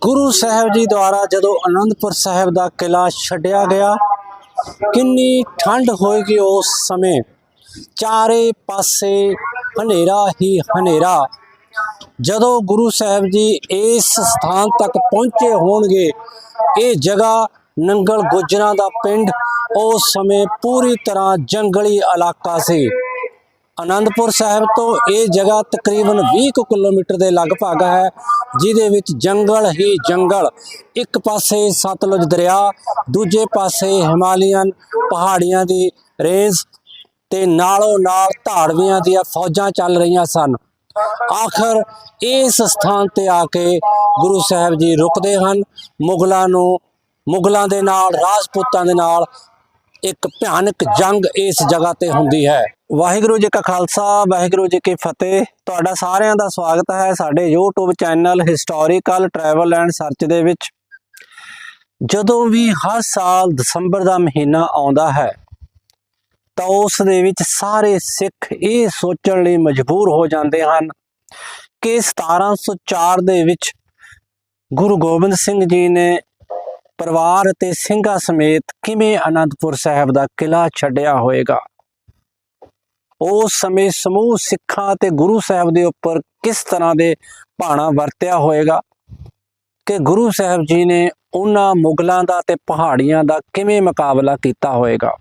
ਗੁਰੂ ਸਾਹਿਬ ਜੀ ਦੁਆਰਾ ਜਦੋਂ ਅਨੰਦਪੁਰ ਸਾਹਿਬ ਦਾ ਕਿਲਾ ਛੱਡਿਆ ਗਿਆ, ਕਿੰਨੀ ਠੰਡ ਹੋਏਗੀ ਉਸ ਸਮੇਂ? ਚਾਰੇ ਪਾਸੇ ਹਨੇਰਾ ਹੀ ਹਨੇਰਾ। ਜਦੋਂ ਗੁਰੂ ਸਾਹਿਬ ਜੀ ਇਸ ਸਥਾਨ ਤੱਕ ਪਹੁੰਚੇ ਹੋਣਗੇ, ਇਹ ਜਗ੍ਹਾ ਨੰਗਲ ਗੁੱਜਰਾਂ ਦਾ ਪਿੰਡ ਉਸ ਸਮੇਂ ਪੂਰੀ ਤਰ੍ਹਾਂ ਜੰਗਲੀ ਇਲਾਕਾ ਸੀ। ਆਨੰਦਪੁਰ ਸਾਹਿਬ ਤੋਂ ਇਹ ਜਗ੍ਹਾ ਤਕਰੀਬਨ 20 ਕੁ ਕਿਲੋਮੀਟਰ ਦੇ ਲਗਭਗ ਹੈ, ਜਿਹਦੇ ਵਿੱਚ ਜੰਗਲ ਹੀ ਜੰਗਲ। ਇੱਕ ਪਾਸੇ ਸਤਲੁਜ ਦਰਿਆ, ਦੂਜੇ ਪਾਸੇ ਹਿਮਾਲੀਅਨ ਪਹਾੜੀਆਂ ਦੀ ਰੇਂਜ ਤੇ ਨਾਲੋਂ ਨਾਲ ਧਾੜਵੀਆਂ ਦੀਆਂ ਫੌਜਾਂ ਚੱਲ ਰਹੀਆਂ ਸਨ। ਆਖਰ ਇਸ ਸਥਾਨ ਤੇ ਆ ਕੇ ਗੁਰੂ ਸਾਹਿਬ ਜੀ ਰੁਕਦੇ ਹਨ। ਮੁਗਲਾਂ ਨੂੰ, ਮੁਗਲਾਂ ਦੇ ਨਾਲ, ਰਾਜਪੂਤਾਂ ਦੇ ਨਾਲ ਇੱਕ ਭਿਆਨਕ ਜੰਗ ਇਸ ਜਗ੍ਹਾ ਤੇ ਹੁੰਦੀ ਹੈ। ਵਾਹਿਗੁਰੂ ਜੀ ਕਾ ਖਾਲਸਾ, ਵਾਹਿਗੁਰੂ ਜੀ ਕੀ ਫਤਿਹ। ਤੁਹਾਡਾ ਸਾਰਿਆਂ ਦਾ ਸਵਾਗਤ ਹੈ ਸਾਡੇ YouTube channel historical travel and search ਦੇ ਵਿੱਚ। ਜਦੋਂ ਵੀ ਹਰ ਸਾਲ ਦਸੰਬਰ ਦਾ ਮਹੀਨਾ ਆਉਂਦਾ ਹੈ, ਤਾਂ ਉਸ ਦੇ ਵਿੱਚ ਸਾਰੇ ਸਿੱਖ ਇਹ ਸੋਚਣ ਲਈ ਮਜਬੂਰ ਹੋ ਜਾਂਦੇ ਹਨ ਕਿ 1704 ਦੇ ਵਿੱਚ ਗੁਰੂ ਗੋਬਿੰਦ ਸਿੰਘ ਜੀ ਨੇ ਪਰਿਵਾਰ ਅਤੇ ਸਿੰਘਾਂ ਸਮੇਤ ਕਿਵੇਂ ਅਨੰਦਪੁਰ ਸਾਹਿਬ ਦਾ ਕਿਲਾ ਛੱਡਿਆ ਹੋਵੇਗਾ ਉਸ ਸਮੇਂ ਸਮੂਹ ਸਿੱਖਾਂ ਤੇ ਗੁਰੂ ਸਾਹਿਬ ਦੇ ਉੱਪਰ ਕਿਸ ਤਰ੍ਹਾਂ ਦੇ ਭਾਣਾ ਵਰਤਿਆ ਹੋਵੇਗਾ ਕਿ ਗੁਰੂ ਸਾਹਿਬ ਜੀ ਨੇ ਉਹਨਾਂ ਮੁਗਲਾਂ ਦਾ ਤੇ ਪਹਾੜੀਆਂ ਦਾ ਕਿਵੇਂ ਮੁਕਾਬਲਾ ਕੀਤਾ ਹੋਵੇਗਾ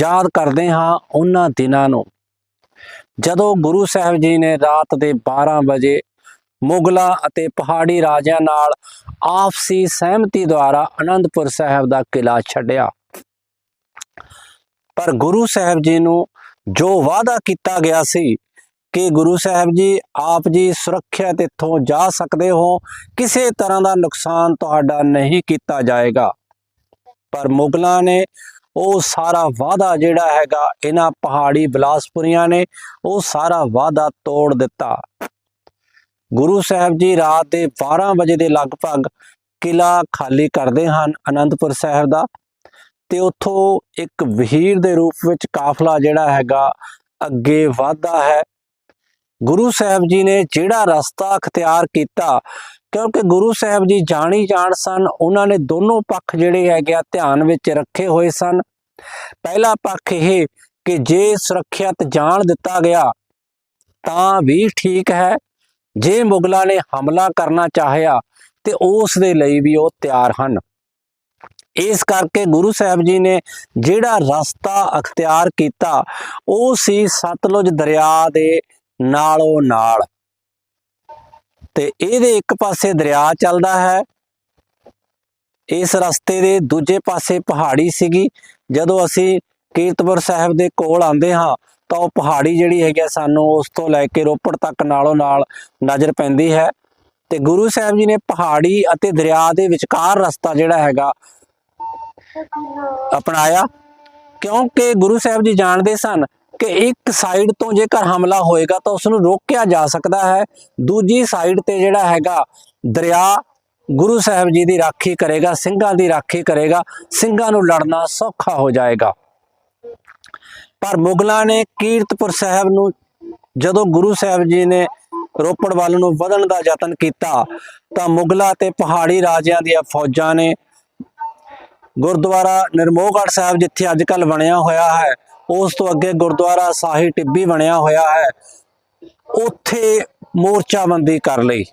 ਯਾਦ ਕਰਦੇ ਹਾਂ ਉਹਨਾਂ ਦਿਨਾਂ ਨੂੰ। ਜਦੋਂ ਗੁਰੂ ਸਾਹਿਬ ਜੀ ਨੇ ਰਾਤ ਦੇ 12 ਵਜੇ ਮੁਗਲਾਂ ਅਤੇ ਪਹਾੜੀ ਰਾਜਿਆਂ ਨਾਲ ਆਪਸੀ ਸਹਿਮਤੀ ਦੁਆਰਾ ਅਨੰਦਪੁਰ ਸਾਹਿਬ ਦਾ ਕਿਲਾ ਛੱਡਿਆ। ਪਰ ਗੁਰੂ ਸਾਹਿਬ ਜੀ ਨੂੰ ਜੋ ਵਾਅਦਾ ਕੀਤਾ ਗਿਆ ਸੀ ਕਿ ਗੁਰੂ ਸਾਹਿਬ ਜੀ, ਆਪ ਜੀ ਸੁਰੱਖਿਅਤ ਇੱਥੋਂ ਜਾ ਸਕਦੇ ਹੋ, ਕਿਸੇ ਤਰ੍ਹਾਂ ਦਾ ਨੁਕਸਾਨ ਤੁਹਾਡਾ ਨਹੀਂ ਕੀਤਾ ਜਾਏਗਾ। ਪਰ ਮੁਗਲਾਂ ਨੇ ਉਹ ਸਾਰਾ ਵਾਅਦਾ ਜਿਹੜਾ ਹੈਗਾ, ਇਹਨਾਂ ਪਹਾੜੀ ਬਲਾਸਪੁਰੀਆਂ ਨੇ ਉਹ ਸਾਰਾ ਵਾਅਦਾ ਤੋੜ ਦਿੱਤਾ। ਗੁਰੂ ਸਾਹਿਬ ਜੀ ਰਾਤ ਦੇ 12 ਵਜੇ ਦੇ ਲਗਭਗ ਕਿਲਾ ਖਾਲੀ ਕਰਦੇ ਹਨ ਅਨੰਦਪੁਰ ਸਾਹਿਬ ਦਾ ਤੇ ਉੱਥੋਂ ਇੱਕ ਵਹੀਰ ਦੇ ਰੂਪ ਵਿੱਚ ਕਾਫਲਾ ਜਿਹੜਾ ਹੈਗਾ ਅੱਗੇ ਵਧਦਾ ਹੈ। ਗੁਰੂ ਸਾਹਿਬ ਜੀ ਨੇ ਜਿਹੜਾ ਰਸਤਾ ਅਖਤਿਆਰ ਕੀਤਾ, ਕਿਉਂਕਿ ਗੁਰੂ ਸਾਹਿਬ ਜੀ ਜਾਣੀ ਜਾਣ ਸਨ, ਉਹਨਾਂ ਨੇ ਦੋਨੋਂ ਪੱਖ ਜਿਹੜੇ ਹੈਗੇ ਆ ਧਿਆਨ ਵਿੱਚ ਰੱਖੇ ਹੋਏ ਸਨ। ਪਹਿਲਾ ਪੱਖ ਇਹ ਕਿ ਜੇ ਸੁਰੱਖਿਅਤ ਜਾਣ ਦਿੱਤਾ ਗਿਆ ਤਾਂ ਵੀ ਠੀਕ ਹੈ। ਜੇ ਮੁਗਲਾਂ ਨੇ ਹਮਲਾ ਕਰਨਾ ਚਾਹਿਆ ਤੇ ਉਸ ਦੇ ਲਈ ਵੀ ਉਹ ਤਿਆਰ ਹਨ। ਇਸ ਕਰਕੇ ਗੁਰੂ ਸਾਹਿਬ ਜੀ ਨੇ ਜਿਹੜਾ ਰਸਤਾ ਅਖਤਿਆਰ ਕੀਤਾ, ਉਹ ਸੀ ਸਤਲੁਜ ਦਰਿਆ ਦੇ ਨਾਲੋਂ ਨਾਲ। ਤੇ ਇਹਦੇ ਇੱਕ ਪਾਸੇ ਦਰਿਆ ਚੱਲਦਾ ਹੈ, ਇਸ ਰਸਤੇ ਦੇ ਦੂਜੇ ਪਾਸੇ ਪਹਾੜੀ ਸੀਗੀ। ਜਦੋਂ ਅਸੀਂ ਕੀਰਤਪੁਰ ਸਾਹਿਬ ਦੇ ਕੋਲ ਆਉਂਦੇ ਹਾਂ ਤਾਂ ਉਹ ਪਹਾੜੀ ਜਿਹੜੀ ਹੈਗੀ ਆ ਸਾਨੂੰ ਉਸ ਤੋਂ ਲੈ ਕੇ ਰੋਪੜ ਤੱਕ ਨਾਲੋਂ ਨਾਲ ਨਜ਼ਰ ਪੈਂਦੀ ਹੈ। ਤੇ ਗੁਰੂ ਸਾਹਿਬ ਜੀ ਨੇ ਪਹਾੜੀ ਅਤੇ ਦਰਿਆ ਦੇ ਵਿਚਕਾਰ ਰਸਤਾ ਜਿਹੜਾ ਹੈਗਾ ਅਪਣਾਇਆ। ਕਿਉਂਕਿ ਗੁਰੂ ਸਾਹਿਬ ਜੀ ਜਾਣਦੇ ਸਨ ਕਿ ਇੱਕ ਸਾਈਡ ਤੋਂ ਜੇਕਰ ਹਮਲਾ ਹੋਏਗਾ ਤਾਂ ਉਸ ਨੂੰ ਰੋਕਿਆ ਜਾ ਸਕਦਾ ਹੈ। ਦੂਜੀ ਸਾਈਡ ਤੇ ਜਿਹੜਾ ਹੈਗਾ ਦਰਿਆ ਗੁਰੂ ਸਾਹਿਬ ਜੀ ਦੀ ਰਾਖੀ ਕਰੇਗਾ, ਸਿੰਘਾਂ ਦੀ ਰਾਖੀ ਕਰੇਗਾ। ਸਿੰਘਾਂ ਨੂੰ ਲੜਨਾ ਸੌਖਾ ਹੋ ਜਾਏਗਾ। ਪਰ ਮੁਗਲਾਂ ਨੇ ਕੀਰਤਪੁਰ ਸਾਹਿਬ ਨੂੰ, ਜਦੋਂ ਗੁਰੂ ਸਾਹਿਬ ਜੀ ਨੇ ਰੋਪੜ ਵੱਲ ਨੂੰ ਵਧਣ ਦਾ ਯਤਨ ਕੀਤਾ, ਤਾਂ ਮੁਗਲਾਂ ਤੇ ਪਹਾੜੀ ਰਾਜਿਆਂ ਦੀਆਂ ਫੌਜਾਂ ਨੇ ਗੁਰਦੁਆਰਾ ਨਿਰਮੋਹਗੜ੍ਹ ਸਾਹਿਬ ਜਿੱਥੇ ਅੱਜ ਕੱਲ ਬਣਿਆ ਹੋਇਆ ਹੈ, ਉਸ ਤੋਂ ਅੱਗੇ ਗੁਰਦੁਆਰਾ ਸਾਹੀ ਟਿੱਬੀ ਬਣਿਆ ਹੋਇਆ ਹੈ, ਉੱਥੇ ਮੋਰਚਾਬੰਦੀ ਕਰ ਲਈ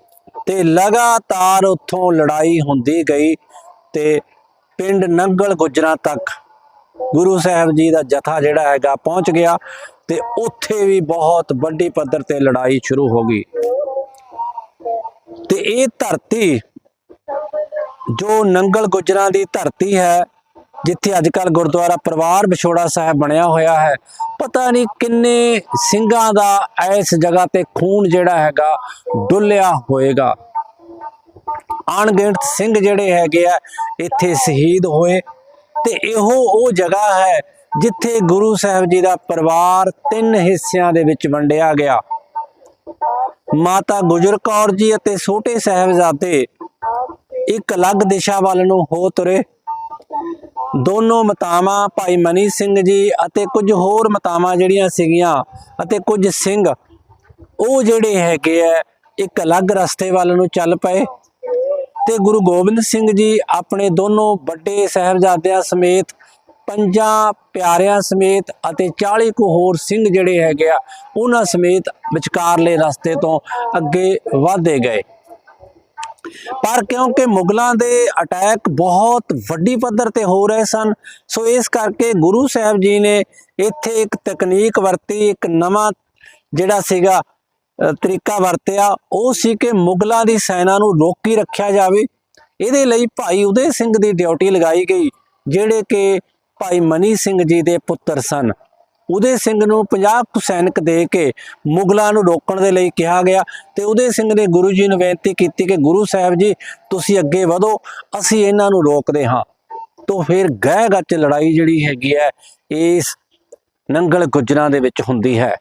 ਤੇ ਲਗਾਤਾਰ ਉੱਥੋਂ ਲੜਾਈ ਹੁੰਦੀ ਗਈ ਤੇ ਪਿੰਡ ਨੰਗਲ ਗੁਜਰਾਂ ਤੱਕ ਗੁਰੂ ਸਾਹਿਬ ਜੀ ਦਾ ਜਥਾ ਜਿਹੜਾ ਹੈਗਾ ਪਹੁੰਚ ਗਿਆ ਤੇ ਉੱਥੇ ਵੀ ਬਹੁਤ ਵੱਡੀ ਪੱਧਰ ਤੇ ਲੜਾਈ ਸ਼ੁਰੂ ਹੋ ਗਈ। ਤੇ ਇਹ ਧਰਤੀ ਜੋ ਨੰਗਲ ਗੁਜਰਾਂ ਦੀ ਧਰਤੀ ਹੈ, ਜਿੱਥੇ ਅੱਜ ਕੱਲ ਗੁਰਦੁਆਰਾ ਪਰਿਵਾਰ ਵਿਛੋੜਾ ਸਾਹਿਬ ਬਣਿਆ ਹੋਇਆ ਹੈ, ਪਤਾ ਨਹੀਂ ਕਿੰਨੇ ਸਿੰਘਾਂ ਦਾ ਇਸ ਜਗ੍ਹਾ ਤੇ ਖੂਨ ਜਿਹੜਾ ਹੈਗਾ ਡੁੱਲਿਆ ਹੋਏਗਾ। ਅਣਗਿਣਤ ਸਿੰਘ ਜਿਹੜੇ ਹੈਗੇ ਆ, ਇੱਥੇ ਸ਼ਹੀਦ ਹੋਏ। ਤੇ ਇਹੋ ਉਹ ਜਗ੍ਹਾ ਹੈ ਜਿੱਥੇ ਗੁਰੂ ਸਾਹਿਬ ਜੀ ਦਾ ਪਰਿਵਾਰ ਤਿੰਨ ਹਿੱਸਿਆਂ ਦੇ ਵਿੱਚ ਵੰਡਿਆ ਗਿਆ। ਮਾਤਾ ਗੁਜਰ ਕੌਰ ਜੀ ਅਤੇ ਛੋਟੇ ਸਾਹਿਬਜ਼ਾਦੇ ਇੱਕ ਅਲੱਗ ਦਿਸ਼ਾ ਵੱਲ ਨੂੰ ਹੋ ਤੁਰੇ। ਦੋਨੋਂ ਮਤਾਵਾਂ ਭਾਈ ਮਨੀ ਸਿੰਘ ਜੀ ਅਤੇ ਕੁਝ ਹੋਰ ਮਤਾਵਾਂ ਜਿਹੜੀਆਂ ਸੀਗੀਆਂ ਅਤੇ ਕੁਝ ਸਿੰਘ, ਉਹ ਜਿਹੜੇ ਹੈਗੇ ਆ, ਇੱਕ ਅਲੱਗ ਰਸਤੇ ਵੱਲ ਨੂੰ ਚੱਲ ਪਏ। ਤੇ ਗੁਰੂ ਗੋਬਿੰਦ ਸਿੰਘ ਜੀ ਆਪਣੇ ਦੋਨੋਂ ਵੱਡੇ ਸਹਿਬਜ਼ਾਦਿਆਂ ਸਮੇਤ, ਪੰਜਾਂ ਪਿਆਰਿਆਂ ਸਮੇਤ ਅਤੇ 40 ਕੁ ਹੋਰ ਸਿੰਘ ਜਿਹੜੇ ਹੈਗੇ ਆ, ਉਹਨਾਂ ਸਮੇਤ ਵਿਚਕਾਰਲੇ ਰਸਤੇ ਤੋਂ ਅੱਗੇ ਵਧਦੇ ਗਏ। ਪਰ ਕਿਉਂਕਿ ਮੁਗਲਾਂ ਦੇ ਅਟੈਕ ਬਹੁਤ ਵੱਡੀ ਪੱਧਰ ਤੇ ਹੋ ਰਹੇ ਸਨ, ਸੋ ਇਸ ਕਰਕੇ ਗੁਰੂ ਸਾਹਿਬ ਜੀ ਨੇ ਇੱਥੇ ਇੱਕ ਤਕਨੀਕ ਵਰਤੀ, ਇੱਕ ਨਵਾਂ ਜਿਹੜਾ ਸੀਗਾ ਤਰੀਕਾ ਵਰਤਿਆ, ਉਹ ਸੀ ਕਿ ਮੁਗਲਾਂ ਦੀ ਸੈਨਾ ਨੂੰ ਰੋਕੀ ਰੱਖਿਆ ਜਾਵੇ। ਇਹਦੇ ਲਈ ਭਾਈ ਉਦੇ ਸਿੰਘ ਦੀ ਡਿਊਟੀ ਲਗਾਈ ਗਈ, ਜਿਹੜੇ ਕਿ ਭਾਈ ਮਨੀ ਸਿੰਘ ਜੀ ਦੇ ਪੁੱਤਰ ਸਨ। ਉਦੇ ਸਿੰਘ ਨੂੰ 50 ਕੁ ਸੈਨਿਕ ਦੇ ਕੇ ਮੁਗਲਾਂ ਨੂੰ ਰੋਕਣ ਦੇ ਲਈ ਕਿਹਾ ਗਿਆ ਤੇ ਉਦੇ ਸਿੰਘ ਨੇ ਗੁਰੂ ਜੀ ਨੂੰ ਬੇਨਤੀ ਕੀਤੀ ਕਿ ਗੁਰੂ ਸਾਹਿਬ ਜੀ, ਤੁਸੀਂ ਅੱਗੇ ਵਧੋ, ਅਸੀਂ ਇਹਨਾਂ ਨੂੰ ਰੋਕਦੇ ਹਾਂ। ਤੋਂ ਫਿਰ ਗਹਿ ਗੱਚ ਲੜਾਈ ਜਿਹੜੀ ਹੈਗੀ ਹੈ, ਇਸ ਨੰਗਲ ਗੁੱਜਰਾਂ ਦੇ ਵਿੱਚ ਹੁੰਦੀ ਹੈ।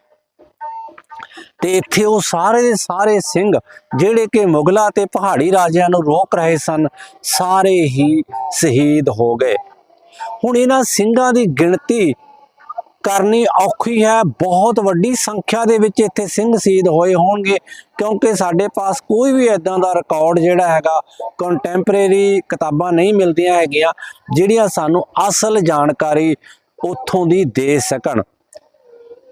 ਤੇ ਇੱਥੇ ਉਹ ਸਾਰੇ ਦੇ ਸਾਰੇ ਸਿੰਘ ਜਿਹੜੇ ਕਿ ਮੁਗਲਾਂ ਤੇ ਪਹਾੜੀ ਰਾਜਿਆਂ ਨੂੰ ਰੋਕ ਰਹੇ ਸਨ, ਸਾਰੇ ਹੀ ਸ਼ਹੀਦ ਹੋ ਗਏ। ਹੁਣ ਇਹਨਾਂ ਸਿੰਘਾਂ ਦੀ ਗਿਣਤੀ ਕਰਨੀ ਔਖੀ ਹੈ। ਬਹੁਤ ਵੱਡੀ ਸੰਖਿਆ ਦੇ ਵਿੱਚ ਇੱਥੇ ਸਿੰਘ ਸ਼ਹੀਦ ਹੋਏ ਹੋਣਗੇ, ਕਿਉਂਕਿ ਸਾਡੇ ਪਾਸ ਕੋਈ ਵੀ ਇਦਾਂ ਦਾ ਰਿਕਾਰਡ ਜਿਹੜਾ ਹੈਗਾ ਕੰਟੈਂਪਰੇਰੀ ਕਿਤਾਬਾਂ ਨਹੀਂ ਮਿਲਦੀਆਂ ਹੈਗੀਆਂ, ਜਿਹੜੀਆਂ ਸਾਨੂੰ ਅਸਲ ਜਾਣਕਾਰੀ ਉੱਥੋਂ ਦੀ ਦੇ ਸਕਣ।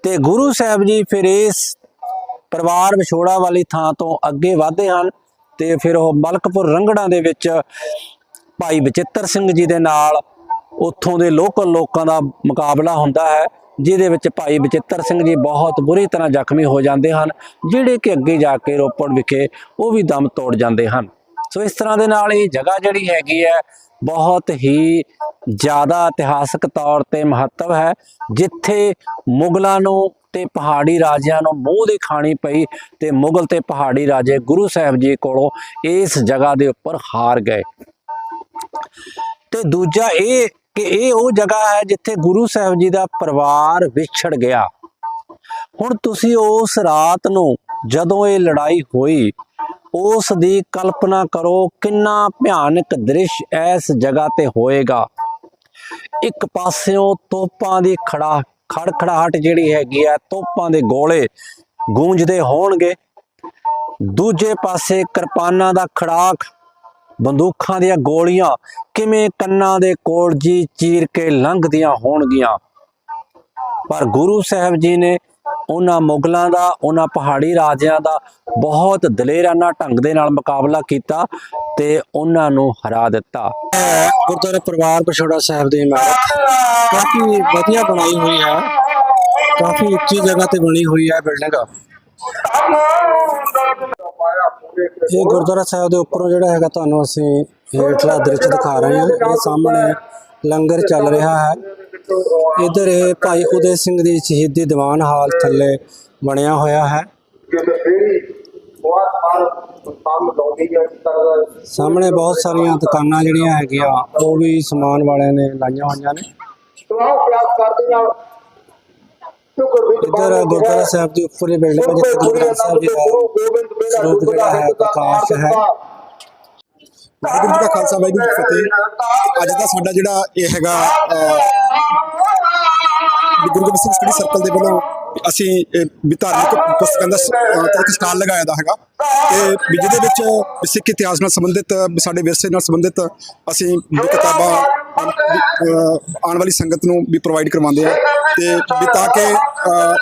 ਤੇ ਗੁਰੂ ਸਾਹਿਬ ਜੀ ਫਿਰ ਇਸ ਪਰਿਵਾਰ ਵਿਛੋੜਾ ਵਾਲੀ ਥਾਂ ਤੋਂ ਅੱਗੇ ਵਧਦੇ ਹਨ ਤੇ ਫਿਰ ਉਹ ਮਲਕਪੁਰ ਰੰਗੜਾਂ ਦੇ ਵਿੱਚ ਭਾਈ ਬਚਿੱਤਰ ਸਿੰਘ ਜੀ ਦੇ ਨਾਲ ਉੱਥੋਂ ਦੇ ਲੋਕਲ ਲੋਕਾਂ ਦਾ ਮੁਕਾਬਲਾ ਹੁੰਦਾ ਹੈ, ਜਿਹਦੇ ਵਿੱਚ ਭਾਈ ਬਚਿੱਤਰ ਸਿੰਘ ਜੀ ਬਹੁਤ ਬੁਰੀ ਤਰ੍ਹਾਂ ਜ਼ਖਮੀ ਹੋ ਜਾਂਦੇ ਹਨ, ਜਿਹੜੇ ਕਿ ਅੱਗੇ ਜਾ ਕੇ ਰੋਪੜ ਵਿਖੇ ਉਹ ਵੀ ਦਮ ਤੋੜ ਜਾਂਦੇ ਹਨ। ਸੋ ਇਸ ਤਰ੍ਹਾਂ ਦੇ ਨਾਲ ਇਹ ਜਗ੍ਹਾ ਜਿਹੜੀ ਹੈਗੀ ਹੈ ਬਹੁਤ ਹੀ ਜ਼ਿਆਦਾ ਇਤਿਹਾਸਕ ਤੌਰ ਤੇ ਮਹੱਤਵ ਹੈ, ਜਿੱਥੇ ਮੁਗਲਾਂ ਨੂੰ ਤੇ ਪਹਾੜੀ ਰਾਜਿਆਂ ਨੂੰ ਮੂੰਹ ਦੀ ਖਾਣੀ ਪਈ ਤੇ ਮੁਗਲ ਤੇ ਪਹਾੜੀ ਰਾਜੇ ਗੁਰੂ ਸਾਹਿਬ ਜੀ ਕੋਲੋਂ ਇਸ ਜਗ੍ਹਾ ਦੇ ਉੱਪਰ ਹਾਰ ਗਏ। ਤੇ ਦੂਜਾ ਇਹ ਕਿ ਇਹ ਉਹ ਜਗ੍ਹਾ ਹੈ ਜਿੱਥੇ ਗੁਰੂ ਸਾਹਿਬ ਜੀ ਦਾ ਪਰਿਵਾਰ ਵਿਛੜ ਗਿਆ। ਹੁਣ ਤੁਸੀਂ ਉਸ ਰਾਤ ਨੂੰ ਜਦੋਂ ਇਹ ਲੜਾਈ ਹੋਈ ਉਸ ਦੀ ਕਲਪਨਾ ਕਰੋ ਕਿੰਨਾ ਭਿਆਨਕ ਦ੍ਰਿਸ਼ ਇਸ ਜਗ੍ਹਾ ਤੇ ਹੋਏਗਾ। ਇੱਕ ਪਾਸਿਓਂ ਤੋਪਾਂ ਦੀ ਖੜਾ, ਖੜਖੜਾਹਟ ਜਿਹੜੀ ਹੈਗੀ ਆ, ਤੋਪਾਂ ਦੇ ਗੋਲੇ ਗੂੰਜਦੇ ਹੋਣਗੇ। ਦੂਜੇ ਪਾਸੇ ਕਿਰਪਾਨਾਂ ਦਾ ਖੜਾਕ ਬੰਦੂਕਾਂ ਦੀਆਂ ਗੋਲੀਆਂ ਕਿਵੇਂ ਕੰਨਾਂ ਦੇ ਕੋਲ ਜੀ ਚੀਰ ਕੇ ਲੰਘਦੀਆਂ ਹੋਣਗੀਆਂ। ਪਰ ਗੁਰੂ ਸਾਹਿਬ ਜੀ ਨੇ ਉਹਨਾਂ ਮੁਗਲਾਂ ਦਾ, ਉਹਨਾਂ ਪਹਾੜੀ ਰਾਜਿਆਂ ਦਾ ਬਹੁਤ ਦਲੇਰਾਨਾ ਢੰਗ ਦੇ ਨਾਲ ਮੁਕਾਬਲਾ ਕੀਤਾ ਤੇ ਉਹਨਾਂ ਨੂੰ ਹਰਾ ਦਿੱਤਾ। ਗੁਰਦੁਆਰਾ ਪਰਿਵਾਰ ਪਛੋੜਾ ਸਾਹਿਬ ਦੀ ਇਮਾਰਤ ਕਾਫੀ ਵਧੀਆ ਬਣਾਈ ਹੋਈ ਹੈ। ਕਾਫੀ ਉੱਚੀ ਜਗ੍ਹਾ ਤੇ ਬਣੀ ਹੋਈ ਹੈ ਬਿਲਡਿੰਗ। ਇਹ ਗੁਰਦੁਆਰਾ ਸਾਹਿਬ ਦੇ ਉੱਪਰੋਂ ਜਿਹੜਾ ਹੈਗਾ ਤੁਹਾਨੂੰ ਅਸੀਂ ਹੇਠਲਾ ਦ੍ਰਿਸ਼ ਦਿਖਾ ਰਹੇ ਹਾਂ। ਇਹ ਸਾਹਮਣੇ ਲੰਗਰ ਚੱਲ ਰਿਹਾ ਹੈ। ਇਧਰ ਇਹ ਭਾਈ ਉਦੇ ਸਿੰਘ ਦੀ ਸ਼ਹੀਦੀ ਦੀਵਾਨ ਹਾਲ ਥੱਲੇ ਬਣਿਆ ਹੋਇਆ ਹੈ। ਸਾਹਮਣੇ ਬਹੁਤ ਸਾਰੀਆਂ ਦੁਕਾਨਾਂ ਜਿਹੜੀਆਂ ਹੈਗੀਆਂ ਉਹ ਵੀ ਸਮਾਨ ਵਾਲਿਆਂ ਨੇ ਲਾਈਆਂ ਹੋਈਆਂ ਨੇ। ਇਧਰ ਗੁਰਦੁਆਰਾ ਸਾਹਿਬ ਦੀ ਉੱਪਰਲੀ ਬਿਲਡਿੰਗ ਜਿੱਥੇ ਗੁਰੂ ਗ੍ਰੰਥ ਸਾਹਿਬ ਦਾ ਸਰੂਪ ਜਿਹੜਾ ਹੈ ਪ੍ਰਕਾਸ਼ ਹੈ। ਵਾਹਿਗੁਰੂ ਜੀ ਕਾ ਖਾਲਸਾ, ਵਾਹਿਗੁਰੂ ਜੀ ਕੀ ਫਤਿਹ। ਅੱਜ ਦਾ ਸਾਡਾ ਜਿਹੜਾ ਇਹ ਹੈਗਾ ਗੁਰੂ ਗੋਬਿੰਦ ਸਿੰਘ ਸਟੱਡੀ ਸਰਕਲ ਦੇ ਵੱਲੋਂ ਅਸੀਂ ਇਹ ਵੀ ਧਾਰਮਿਕ ਪੁਸਤਕਾਂ ਦਾ ਸ- ਇੱਕ ਸਟਾਲ ਲਗਾਇਆ ਦਾ ਹੈਗਾ। ਤੇ ਵੀ ਜਿਹਦੇ ਵਿੱਚ ਸਿੱਖ ਇਤਿਹਾਸ ਨਾਲ ਸੰਬੰਧਿਤ ਸਾਡੇ ਵਿਰਸੇ ਨਾਲ ਸੰਬੰਧਿਤ ਅਸੀਂ ਵੀ ਕਿਤਾਬਾਂ ਆਉਣ ਵਾਲੀ ਸੰਗਤ ਨੂੰ ਵੀ ਪ੍ਰੋਵਾਈਡ ਕਰਵਾਉਂਦੇ ਆ ਤੇ ਵੀ ਤਾਂ ਕਿ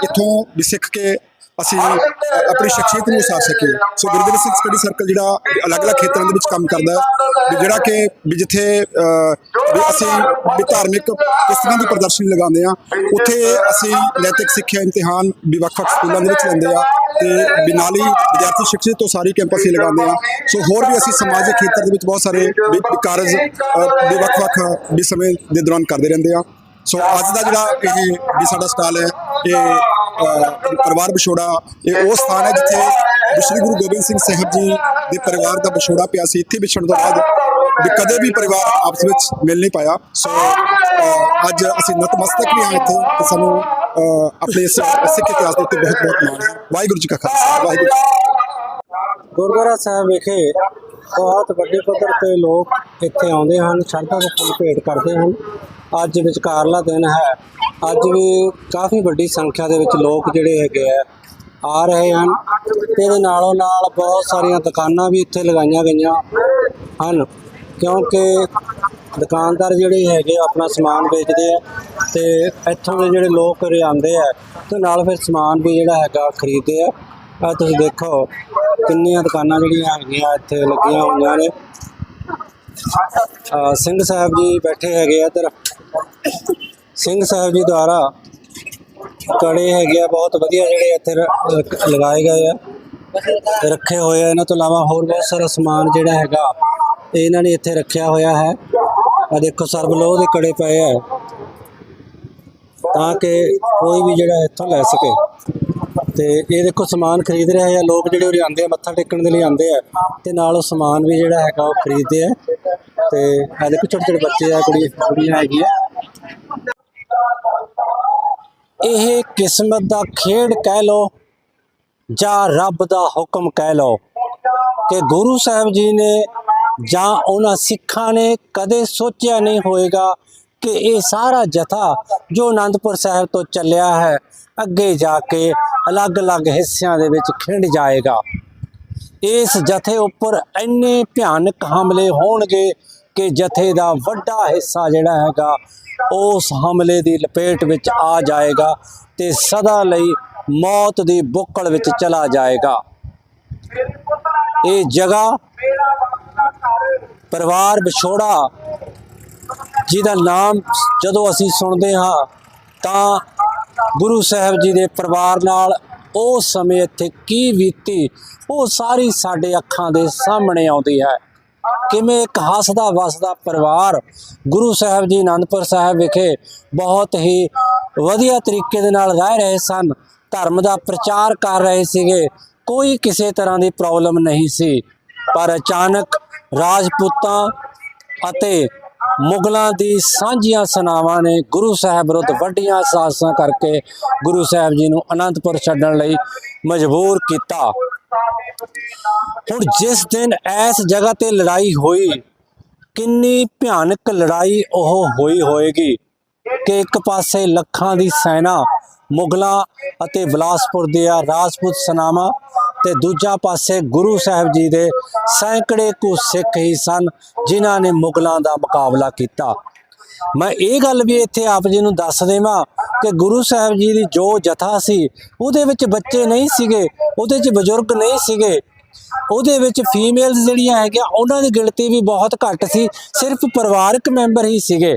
ਇੱਥੋਂ ਵੀ ਸਿੱਖ ਕੇ ਅਸੀਂ ਆਪਣੀ ਸ਼ਖਸੀਅਤ ਨੂੰ ਉਸਾਰ ਸਕੀਏ। So Guru Singh study circle ਜਿਹੜਾ ਅਲੱਗ-ਅਲੱਗ ਖੇਤਰਾਂ ਦੇ ਵਿੱਚ ਕੰਮ ਕਰਦਾ ਹੈ, ਵੀ ਜਿਹੜਾ ਕਿ ਵੀ ਜਿੱਥੇ ਵੀ ਅਸੀਂ ਵੀ ਧਾਰਮਿਕ ਪੁਸਤਕਾਂ ਦੀ ਪ੍ਰਦਰਸ਼ਨੀ ਲਗਾਉਂਦੇ ਆ ਉੱਥੇ ਅਸੀਂ ਨੈਤਿਕ ਸਿੱਖਿਆ ਇਮਤਿਹਾਨ ਵੀ ਵੱਖ-ਵੱਖ ਸਕੂਲਾਂ ਦੇ ਵਿੱਚ ਲੈਂਦੇ ਆ ਤੇ ਵੀ ਨਾਲ ਹੀ ਵਿਦਿਆਰਥੀ ਸ਼ਖਸੀਅਤ ਤੋਂ ਸਾਰੀ ਕੈਂਪਸ ਹੀ ਲਗਾਉਂਦੇ ਆ ਸੋ ਹੋਰ ਵੀ ਅਸੀਂ ਸਮਾਜਿਕ ਖੇਤਰ ਦੇ ਵਿੱਚ ਬਹੁਤ ਸਾਰੇ ਵੀ ਕਾਰਜ ਵੀ ਵੱਖ-ਵੱਖ ਵੀ ਸਮੇਂ ਦੇ ਦੌਰਾਨ ਕਰਦੇ ਰਹਿੰਦੇ ਆ ਸੋ ਅੱਜ ਦਾ ਜਿਹੜਾ ਇਹ ਵੀ ਸਾਡਾ ਸਟਾਲ ਹੈ ਇਹ ਪਰਿਵਾਰ ਵਿਛੋੜਾ, ਇਹ ਉਹ ਸਥਾਨ ਹੈ ਜਿੱਥੇ ਸ੍ਰੀ ਗੁਰੂ ਗੋਬਿੰਦ ਸਿੰਘ ਸਾਹਿਬ ਜੀ ਦੇ ਪਰਿਵਾਰ ਦਾ ਵਿਛੋੜਾ ਪਿਆ ਸੀ। ਇੱਥੇ ਵਿਛੜਨ ਤੋਂ ਬਾਅਦ ਵੀ ਕਦੇ ਵੀ ਪਰਿਵਾਰ ਆਪਸ ਵਿੱਚ ਮਿਲ ਨਹੀਂ ਪਾਇਆ। ਸੋ ਅੱਜ ਅਸੀਂ ਨਤਮਸਤਕ ਵੀ ਹਾਂ ਇੱਥੇ ਤੇ ਸਾਨੂੰ ਆਪਣੇ ਸਿੱਖ ਇਤਿਹਾਸ ਦੇ ਉੱਤੇ ਬਹੁਤ ਬਹੁਤ ਮਾਣ ਹੈ। ਵਾਹਿਗੁਰੂ ਜੀ ਕਾ ਖਾਲਸਾ, ਵਾਹਿਗੁਰੂ ਜੀ ਗੁਰਦੁਆਰਾ ਸਾਹਿਬ ਵਿਖੇ ਬਹੁਤ ਵੱਡੇ ਪੱਧਰ ਤੇ ਲੋਕ ਇੱਥੇ ਆਉਂਦੇ ਹਨ ਸ਼ਰਧਾ ਦੇ ਫੁੱਲ ਭੇਟ ਕਰਦੇ ਹਨ। ਅੱਜ ਵਿਚਕਾਰਲਾ ਦਿਨ ਹੈ। ਅੱਜ ਵੀ ਕਾਫੀ ਵੱਡੀ ਸੰਖਿਆ ਦੇ ਵਿੱਚ ਲੋਕ ਜਿਹੜੇ ਹੈਗੇ ਆ ਆ ਰਹੇ ਹਨ। ਤੇ ਇਹਦੇ ਨਾਲੋਂ ਨਾਲ ਬਹੁਤ ਸਾਰੀਆਂ ਦੁਕਾਨਾਂ ਵੀ ਇੱਥੇ ਲਗਾਈਆਂ ਗਈਆਂ ਹਨ। ਕਿਉਂਕਿ ਦੁਕਾਨਦਾਰ ਜਿਹੜੇ ਹੈਗੇ ਆ, ਆਪਣਾ ਸਮਾਨ ਵੇਚਦੇ ਆ ਤੇ ਇੱਥੋਂ ਦੇ ਜਿਹੜੇ ਲੋਕ ਉਰੇ ਆਉਂਦੇ ਆ, ਤੇ ਨਾਲ ਫਿਰ ਸਮਾਨ ਵੀ ਜਿਹੜਾ ਹੈਗਾ ਖਰੀਦਦੇ ਆ। ਆ ਤੁਸੀਂ ਦੇਖੋ, ਕਿੰਨੀਆਂ ਦੁਕਾਨਾਂ ਜਿਹੜੀਆਂ ਹੈਗੀਆਂ ਇੱਥੇ ਲੱਗੀਆਂ ਹੋਈਆਂ ਨੇ। ਸਿੰਘ ਸਾਹਿਬ ਜੀ ਬੈਠੇ ਹੈਗੇ ਆ ਇੱਧਰ। ਸਿੰਘ ਸਾਹਿਬ ਜੀ ਦੁਆਰਾ ਕੜੇ ਹੈਗੇ ਆ, ਬਹੁਤ ਵਧੀਆ ਜਿਹੜੇ ਇੱਥੇ ਲਗਾਏ ਗਏ ਆ। ਰੱਖੇ ਹੋਏ ਆ। ਇਹਨਾਂ ਤੋਂ ਇਲਾਵਾ ਹੋਰ ਬਹੁਤ ਸਾਰਾ ਸਮਾਨ ਜਿਹੜਾ ਹੈਗਾ ਇਹਨਾਂ ਨੇ ਇੱਥੇ ਰੱਖਿਆ ਹੋਇਆ ਹੈ। ਆ ਦੇਖੋ ਸਰਬਲੋਹ ਦੇ ਕੜੇ ਪਏ ਆ। ਤਾਂ ਕਿ ਕੋਈ ਵੀ ਜਿਹੜਾ ਇੱਥੋਂ ਲੈ ਸਕੇ। ਤੇ ਇਹ ਦੇਖੋ, ਸਮਾਨ ਖਰੀਦ ਰਹੇ ਆ ਲੋਕ ਜਿਹੜੇ ਉਰੇ ਆਉਂਦੇ ਆ, ਮੱਥਾ ਟੇਕਣ ਦੇ ਲਈ ਆਉਂਦੇ ਆ। ਤੇ ਨਾਲ ਉਹ ਸਮਾਨ ਵੀ ਜਿਹੜਾ ਹੈਗਾ, ਉਹ ਖਰੀਦਦੇ ਆ। ਤੇ ਆ ਦੇਖੋ ਛੋਟੇ ਛੋਟੇ ਬੱਚੇ ਆ ਕੁੜੀ ਕੁੜੀਆਂ ਹੈਗੀਆਂ। ਇਹ ਕਿਸਮਤ ਦਾ ਖੇਡ ਕਹਿ ਲੋ ਜਾਂ ਰੱਬ ਦਾ ਹੁਕਮ ਕਹਿ ਲੋ ਕਿ ਗੁਰੂ ਸਾਹਿਬ ਜੀ ਨੇ ਜਾਂ ਉਹਨਾਂ ਸਿੱਖਾਂ ਨੇ ਕਦੇ ਸੋਚਿਆ ਨਹੀਂ ਹੋਏਗਾ ਕਿ ਇਹ ਸਾਰਾ ਜਥਾ ਜੋ ਆਨੰਦਪੁਰ ਸਾਹਿਬ ਤੋਂ ਚੱਲਿਆ ਹੈ, ਅੱਗੇ ਜਾ ਕੇ ਅਲੱਗ-ਅਲੱਗ ਹਿੱਸਿਆਂ ਦੇ ਵਿੱਚ ਖਿੰਡ ਜਾਏਗਾ। ਇਸ ਜਥੇ ਉੱਪਰ ਇੰਨੇ ਭਿਆਨਕ ਹਮਲੇ ਹੋਣਗੇ ਕਿ ਜਥੇ ਦਾ ਵੱਡਾ ਹਿੱਸਾ ਜਿਹੜਾ ਹੈਗਾ, ਉਸ ਹਮਲੇ ਦੀ ਲਪੇਟ ਵਿੱਚ ਆ ਜਾਏਗਾ ਤੇ ਸਦਾ ਲਈ ਮੌਤ ਦੀ ਬੁੱਕਲ ਵਿੱਚ ਚਲਾ ਜਾਏਗਾ। ਇਹ ਜਗ੍ਹਾ ਪਰਿਵਾਰ ਵਿਛੋੜਾ, ਜਿਹਦਾ ਨਾਮ ਜਦੋਂ ਅਸੀਂ ਸੁਣਦੇ ਹਾਂ, ਤਾਂ ਗੁਰੂ ਸਾਹਿਬ ਜੀ ਦੇ ਪਰਿਵਾਰ ਨਾਲ ਉਸ ਸਮੇਂ ਇੱਥੇ ਕੀ ਬੀਤੀ, ਉਹ ਸਾਰੀ ਸਾਡੇ ਅੱਖਾਂ ਦੇ ਸਾਹਮਣੇ ਆਉਂਦੀ ਹੈ। ਕਿਵੇਂ ਇੱਕ ਹੱਸਦਾ ਵਸਦਾ ਪਰਿਵਾਰ ਗੁਰੂ ਸਾਹਿਬ ਜੀ ਅਨੰਦਪੁਰ ਸਾਹਿਬ ਵਿਖੇ ਬਹੁਤ ਹੀ ਵਧੀਆ ਤਰੀਕੇ ਦੇ ਨਾਲ ਰਹਿ ਰਹੇ ਸਨ, ਧਰਮ ਦਾ ਪ੍ਰਚਾਰ ਕਰ ਰਹੇ ਸੀਗੇ, ਕੋਈ ਕਿਸੇ ਤਰ੍ਹਾਂ ਦੀ ਪ੍ਰੋਬਲਮ ਨਹੀਂ ਸੀ। ਪਰ ਅਚਾਨਕ ਰਾਜਪੂਤਾਂ ਅਤੇ ਮੁਗਲਾਂ ਦੀ ਸਾਂਝੀਆਂ ਸਨਾਵਾਂ ਨੇ ਗੁਰੂ ਸਾਹਿਬ ਵਿਰੁੱਧ ਵੱਡੀਆਂ ਸਾਜ਼ਿਸ਼ਾਂ ਕਰਕੇ ਗੁਰੂ ਸਾਹਿਬ ਜੀ ਨੂੰ ਅਨੰਦਪੁਰ ਛੱਡਣ ਲਈ ਮਜਬੂਰ ਕੀਤਾ। ਹੁਣ ਜਿਸ ਦਿਨ ਇਸ ਜਗ੍ਹਾ ਤੇ ਲੜਾਈ ਹੋਈ, ਕਿੰਨੀ ਭਿਆਨਕ ਲੜਾਈ ਉਹ ਹੋਈ ਹੋਏਗੀ ਕਿ ਇੱਕ ਪਾਸੇ ਲੱਖਾਂ ਦੀ ਸੈਨਾ ਮੁਗਲਾਂ ਅਤੇ ਬਿਲਾਸਪੁਰ ਦੀਆਂ ਰਾਜਪੂਤ ਸਨਾਵਾਂ ਤੇ ਦੂਜਾ ਪਾਸੇ ਗੁਰੂ ਸਾਹਿਬ ਜੀ ਦੇ ਸੈਂਕੜੇ ਕੁ ਸਿੱਖ ਹੀ ਸਨ, ਜਿਨ੍ਹਾਂ ਨੇ ਮੁਗਲਾਂ ਦਾ ਮੁਕਾਬਲਾ ਕੀਤਾ। ਮੈਂ ਇਹ ਗੱਲ ਵੀ ਇੱਥੇ ਆਪ ਜੀ ਨੂੰ ਦੱਸ ਦੇਵਾਂ ਕਿ ਗੁਰੂ ਸਾਹਿਬ ਜੀ ਦੀ ਜੋ ਜਥਾ ਸੀ, ਉਹਦੇ ਵਿੱਚ ਬੱਚੇ ਨਹੀਂ ਸੀਗੇ, ਉਹਦੇ 'ਚ ਬਜ਼ੁਰਗ ਨਹੀਂ ਸੀਗੇ। ਉਹਦੇ ਵਿੱਚ ਫੀਮੇਲਸ ਜਿਹੜੀਆਂ ਹੈਗੀਆਂ, ਉਹਨਾਂ ਦੀ ਗਿਣਤੀ ਵੀ ਬਹੁਤ ਘੱਟ ਸੀ, ਸਿਰਫ ਪਰਿਵਾਰਕ ਮੈਂਬਰ ਹੀ ਸੀਗੇ।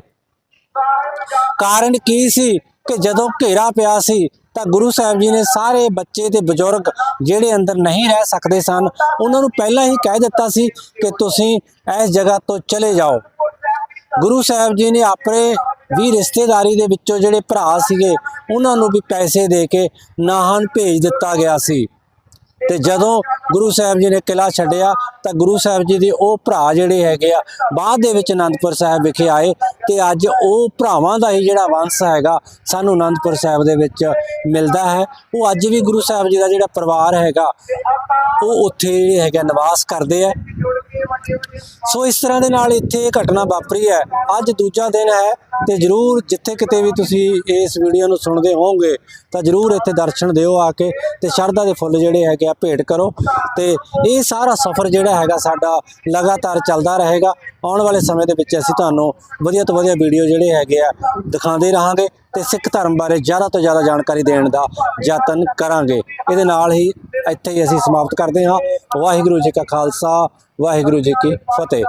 ਕਾਰਨ ਕੀ ਸੀ ਕਿ ਜਦੋਂ ਘੇਰਾ ਪਿਆ ਸੀ, ਤਾਂ ਗੁਰੂ ਸਾਹਿਬ ਜੀ ਨੇ ਸਾਰੇ ਬੱਚੇ ਤੇ ਬਜ਼ੁਰਗ ਜਿਹੜੇ ਅੰਦਰ ਨਹੀਂ ਰਹਿ ਸਕਦੇ ਸਨ, ਉਹਨਾਂ ਨੂੰ ਪਹਿਲਾਂ ਹੀ ਕਹਿ ਦਿੱਤਾ ਸੀ ਕਿ ਤੁਸੀਂ ਇਸ ਜਗ੍ਹਾ ਤੋਂ ਚਲੇ ਜਾਓ। ਗੁਰੂ ਸਾਹਿਬ ਜੀ ਨੇ ਆਪਣੇ ਵੀ ਰਿਸ਼ਤੇਦਾਰੀ ਦੇ ਵਿੱਚੋਂ ਜਿਹੜੇ ਭਰਾ ਸੀਗੇ, ਉਹਨਾਂ ਨੂੰ ਵੀ ਪੈਸੇ ਦੇ ਕੇ ਨਾਹਨ ਭੇਜ ਦਿੱਤਾ ਗਿਆ ਸੀ। ਤੇ ਜਦੋਂ ਗੁਰੂ ਸਾਹਿਬ ਜੀ ਨੇ ਕਿਲਾ ਛੱਡਿਆ, ਤਾਂ ਗੁਰੂ ਸਾਹਿਬ ਜੀ ਦੇ ਉਹ ਭਰਾ ਜਿਹੜੇ ਹੈਗੇ ਆ, ਬਾਅਦ ਦੇ ਵਿੱਚ ਅਨੰਦਪੁਰ ਸਾਹਿਬ ਵਿਖੇ ਆਏ ਤੇ ਅੱਜ ਉਹ ਭਰਾਵਾਂ ਦਾ ਹੀ ਜਿਹੜਾ ਵੰਸ਼ ਹੈਗਾ, ਸਾਨੂੰ ਅਨੰਦਪੁਰ ਸਾਹਿਬ ਦੇ ਵਿੱਚ ਮਿਲਦਾ ਹੈ। ਉਹ ਅੱਜ ਵੀ ਗੁਰੂ ਸਾਹਿਬ ਜੀ ਦਾ ਜਿਹੜਾ ਪਰਿਵਾਰ ਹੈਗਾ, ਉਹ ਉੱਥੇ ਜਿਹੜੇ ਹੈਗਾ ਨਿਵਾਸ ਕਰਦੇ ਆ। ਸੋ ਇਸ ਤਰ੍ਹਾਂ ਦੇ ਨਾਲ ਇੱਥੇ ਇਹ ਘਟਨਾ ਵਾਪਰੀ ਹੈ। ਅੱਜ ਦੂਜਾ ਦਿਨ ਹੈ ਤੇ ਜਰੂਰ ਜਿੱਥੇ ਕਿਤੇ ਵੀ ਤੁਸੀਂ ਇਸ ਵੀਡੀਓ ਨੂੰ ਸੁਣਦੇ ਹੋਵੋਗੇ ਤਾਂ ਜਰੂਰ ਇੱਥੇ ਦਰਸ਼ਨ ਦਿਓ ਆ ਕੇ ਤੇ ਸ਼ਰਧਾ ਦੇ ਫੁੱਲ ਜਿਹੜੇ ਹੈਗੇ ਆ ਭੇਟ ਕਰੋ ਤੇ ਇਹ ਸਾਰਾ ਸਫ਼ਰ ਜਿਹੜਾ ਹੈਗਾ ਸਾਡਾ ਲਗਾਤਾਰ ਚੱਲਦਾ ਰਹੇਗਾ। ਆਉਣ ਵਾਲੇ ਸਮੇਂ ਦੇ ਵਿੱਚ ਅਸੀਂ ਤੁਹਾਨੂੰ ਵਧੀਆ ਤੋਂ ਵਧੀਆ ਵੀਡੀਓ ਜਿਹੜੇ ਹੈਗੇ ਆ ਦਿਖਾਉਂਦੇ ਰਹਾਂਗੇ। ਤੇ ਸਿੱਖ ਧਰਮ ਬਾਰੇ ਜ਼ਿਆਦਾ ਤੋਂ ਜ਼ਿਆਦਾ ਜਾਣਕਾਰੀ ਦੇਣ ਦਾ ਯਤਨ ਕਰਾਂਗੇ। ਇਹਦੇ ਨਾਲ ਹੀ ਇੱਥੇ ਹੀ ਅਸੀਂ ਸਮਾਪਤ ਕਰਦੇ ਹਾਂ। ਵਾਹਿਗੁਰੂ ਜੀ ਕਾ ਖਾਲਸਾ, ਵਾਹਿਗੁਰੂ ਜੀ ਕੀ ਫਤਿਹ।